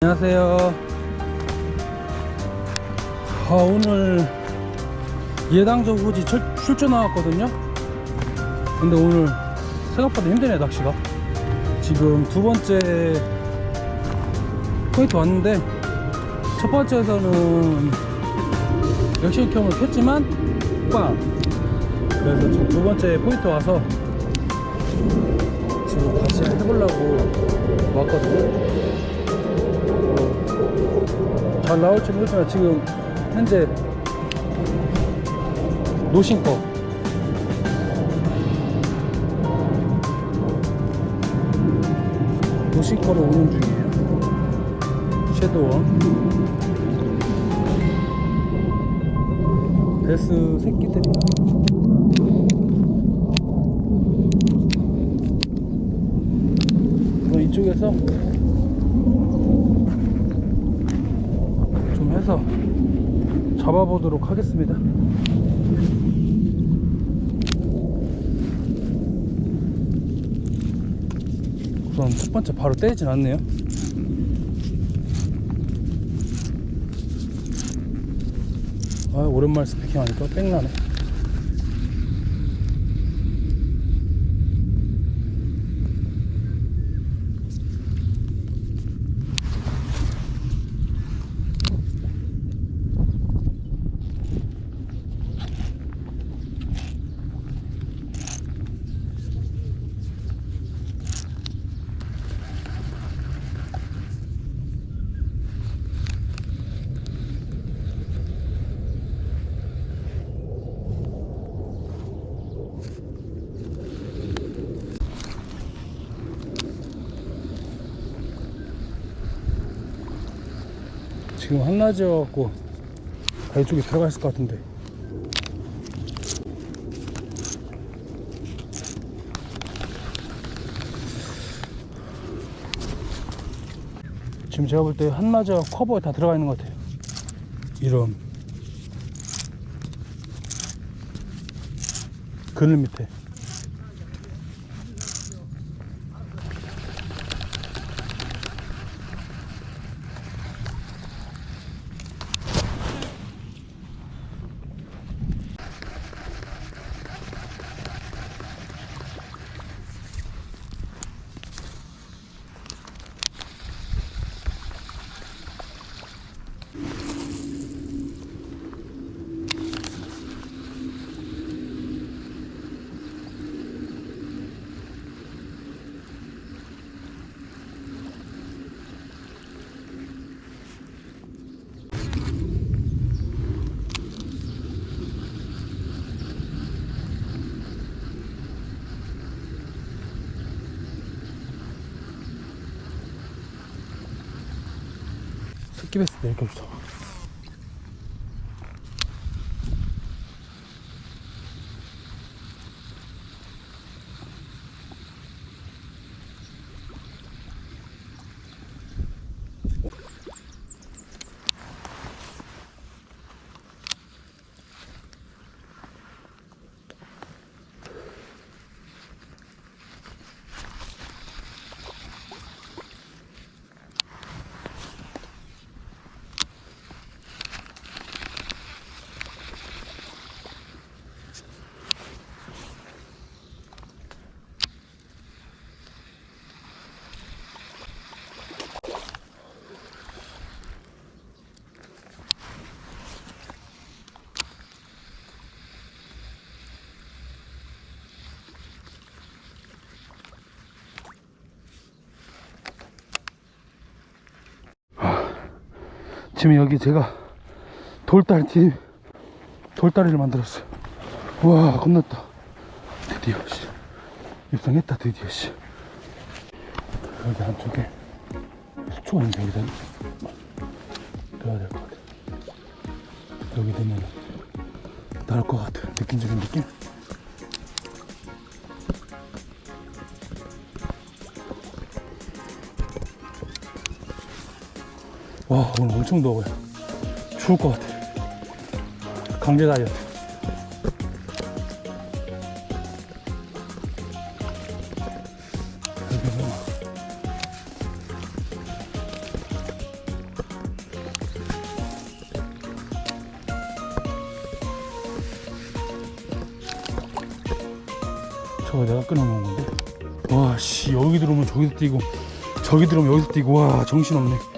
안녕하세요. 아, 오늘 예당저 후지 출, 출조 나왔거든요. 근데 오늘 생각보다 힘드네 낚시가. 지금 두 번째 포인트 왔는데 첫 번째에서는 역시캠을 켰지만 꽝. 그래서 지금 두 번째 포인트 와서 지금 같이 해보려고 왔거든요. 잘 나올지 모르지만 지금 현재 노신 거 노신 거로 오는 중이에요. 섀도워 베스 그럼 이쪽에서 해서 잡아보도록 하겠습니다. 우선 첫 번째 바로 떼진 않네요. 아 오랜만에 스피킹 하니까 땡나네. 지금 한낮이어갖고 다 이쪽에 들어가 있을 것 같은데. 지금 제가 볼 때 한낮이와 커버에 다 들어가 있는 것 같아요. 이런. 그늘 밑에 스킵했을 때 이렇게 없어 지금 여기 제가 돌다리 뒤 돌다리를 만들었어요. 와 겁났다. 드디어 씨 입성했다 드디어 씨. 여기 한쪽에 수초가 있는데 여기다 넣어야 될 것 같아. 여기 되면 나을 것 같아. 느낌적인 느낌. 와 오늘 엄청 더워요. 추울 것 같아. 강제 다이어트. 저거 내가 끊어놓은 건데? 와씨 여기 들어오면 저기서 뛰고 저기 들어오면 여기서 뛰고 와 정신없네.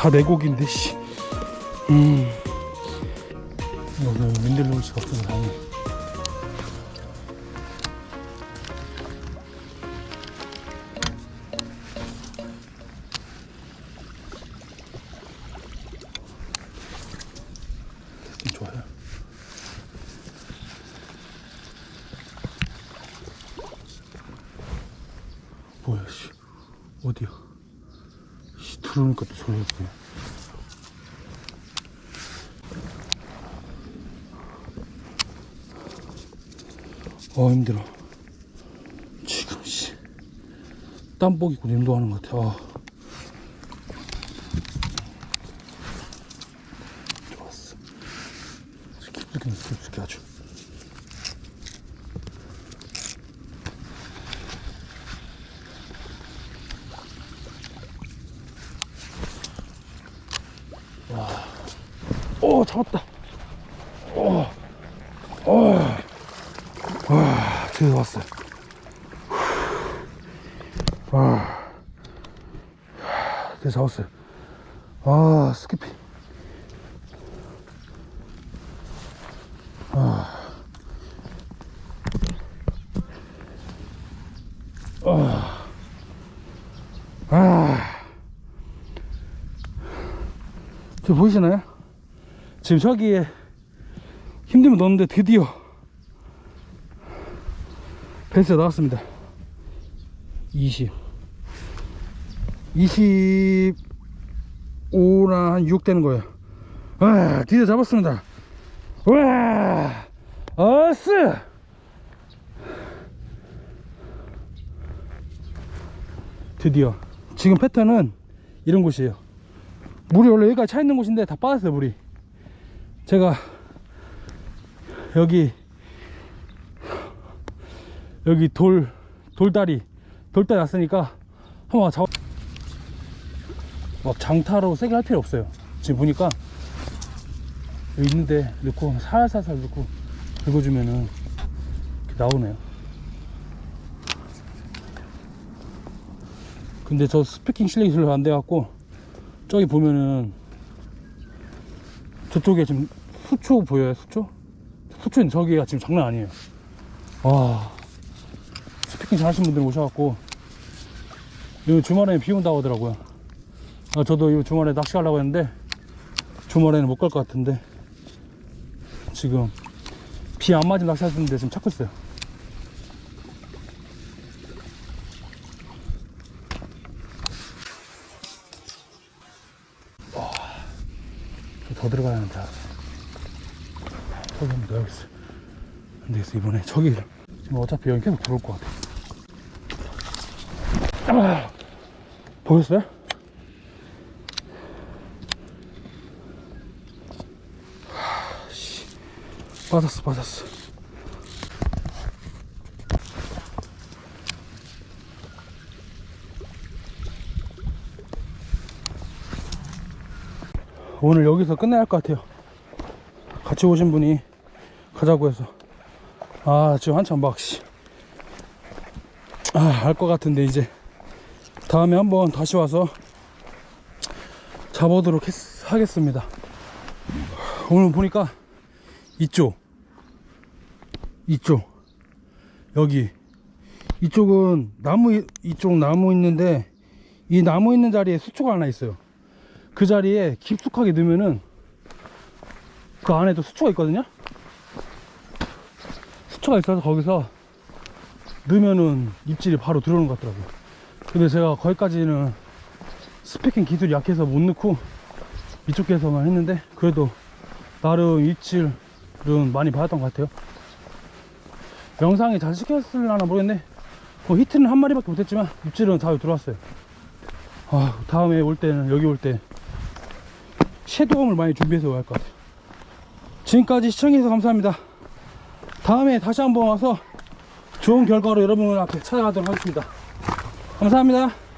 다 내 곡인데 씨음. 여기 민들레우스가 없어서 다행이야 느낌 좋아요. 뭐야 씨. 어디야? 씨 또 소리가 보여 어 힘들어. 지금 씨. 땀복 입고 운동하는 것 같아. 아. 좋았어 깊숙이 깊숙이 아주 오 잡았다 오, 오. 와 드디어 왔어요 와 드디어 잡았어요 아 스키피 아. 아. 저 보이시나요? 지금 저기에 힘들면 넣었는데 드디어 펜스가 나왔습니다. 20 25나 한 6 되는 거예요. 와 드디어 잡았습니다. 와 어스! 드디어. 지금 패턴은 이런 곳이에요. 물이 원래 여기까지 차 있는 곳인데 다 빠졌어요 물이 제가 여기 여기 돌 돌다리 돌다리 났으니까 한번 잡막 장타로 세게 할 필요 없어요. 지금 보니까 여기 있는데 넣고 살살살 넣고 긁어주면은 나오네요. 근데 저 스피킹 실력이 별로 안 돼갖고 저기 보면은 저쪽에 지금 수초 보여요 수초? 수초는 저기가 지금 장난 아니에요. 와. 스피킹 잘하시는 분들 오셔갖고 이 주말에 비 온다고 하더라고요. 아, 저도 이 주말에 낚시 가려고 했는데 주말에는 못 갈 것 같은데 지금 비 안 맞은 낚시 하시는데 지금 찾고 있어요. 더 들어가야 한다. 한번 넣어야겠어. 안 되겠어, 이번에. 저기, 지금 어차피 여기 계속 들어올 것 같아. 아, 보였어요? 하, 씨. 빠졌어, 빠졌어. 오늘 여기서 끝내야 할 것 같아요. 같이 오신 분이 가자고 해서. 아, 지금 한참 막, 씨. 아, 알 것 같은데, 이제. 다음에 한번 다시 와서 잡아보도록 했, 하겠습니다. 오늘 보니까 이쪽, 이쪽, 여기, 이쪽은 나무, 이쪽 나무 있는데 이 나무 있는 자리에 수초가 하나 있어요. 그 자리에 깊숙하게 넣으면은 그 안에도 수초가 있거든요. 수초가 있어서 거기서 넣으면은 입질이 바로 들어오는 것 같더라고요. 근데 제가 거기까지는 스패킹 기술이 약해서 못 넣고 이쪽 에서만 했는데 그래도 나름 입질은 많이 받았던 것 같아요. 영상에 잘 시켰을라나 모르겠네. 뭐 히트는 한 마리밖에 못했지만 입질은 다 들어왔어요. 아, 다음에 올 때는 여기 올 때 섀도움을 많이 준비해서 갈것 같아요. 지금까지 시청해주셔서 감사합니다. 다음에 다시 한번 와서 좋은 결과로 여러분 앞에 찾아가도록 하겠습니다. 감사합니다.